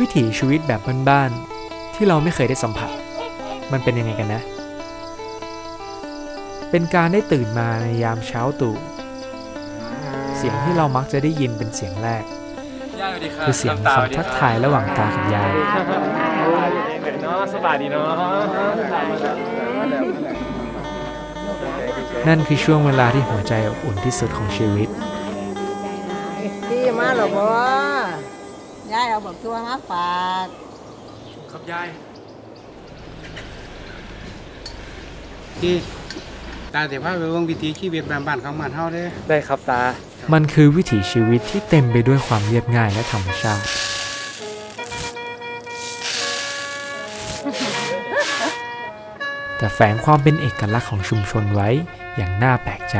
วิถีชีวิตแบบบ้านๆที่เราไม่เคยได้สัมผัส มันเป็นยังไงกันนะ เป็นการได้ตื่นมาในยามเช้าตรู่เสียงที่เรามักจะได้ยินเป็นเสียงแรก คือเสียงคำทักทายระหว่างตากับยายเนาะสบายดีเนาะนั่นคือช่วงเวลาที่หัวใจอบอุ่นที่สุดของชีวิตพี่มาหรอบ่ ยายเอาบักตัวมาฝากครับยายที่ตาแต่พาไปเบิ่งวิถีชีวิตบ้านๆของบ้านเฮาเด้อได้ครับตา มันคือวิถีชีวิตที่เต็มไปด้วยความเรียบง่ายและธรรมชาติ แต่แฝงความเป็นเอกลักษณ์ของชุมชนไว้อย่างน่าแปลกใจ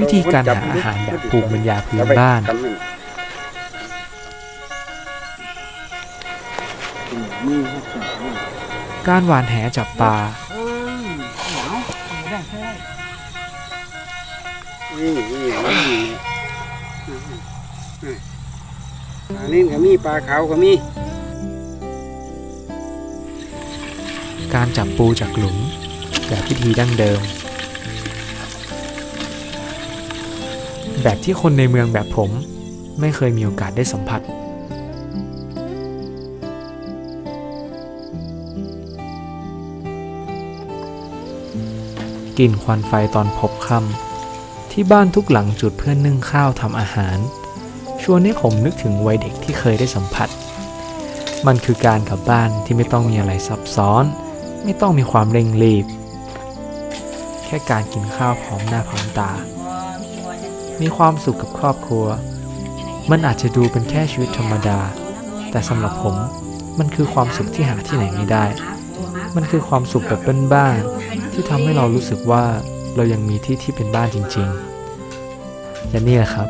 วิธีการหาอาหารแบบภูมิปัญญาพื้นบ้านการหวานแหจับปลานี่นี่นี่อันนี้ก็มีปลาขาวก็มี การจับปูจากหลุมแบบพิธีดั้งเดิม แบบที่คนในเมืองแบบผม ไม่เคยมีโอกาสได้สัมผัส กลิ่นควันไฟตอนพบค่ำที่บ้านทุกหลังจุดเพื่อนึ่งข้าวทำอาหาร ชวนให้ผมนึกถึงวัยเด็กที่เคยได้สัมผัส มันคือการกลับบ้านที่ไม่ต้องมีอะไรซับซ้อน ไม่ต้องมีความเร่งรีบ แค่การกินข้าวพร้อมหน้าพร้อมตา มีความสุขกับครอบครัว มันอาจจะดูเป็นแค่ชีวิตธรรมดา แต่สำหรับผม มันคือความสุขที่หาที่ไหนไม่ได้ มันคือความสุขแบบบ้านๆที่ทำให้เรารู้สึกว่าเรายังมีที่ที่เป็นบ้านจริงๆ และนี่แหละครับ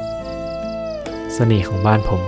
เสน่ห์ของบ้านผม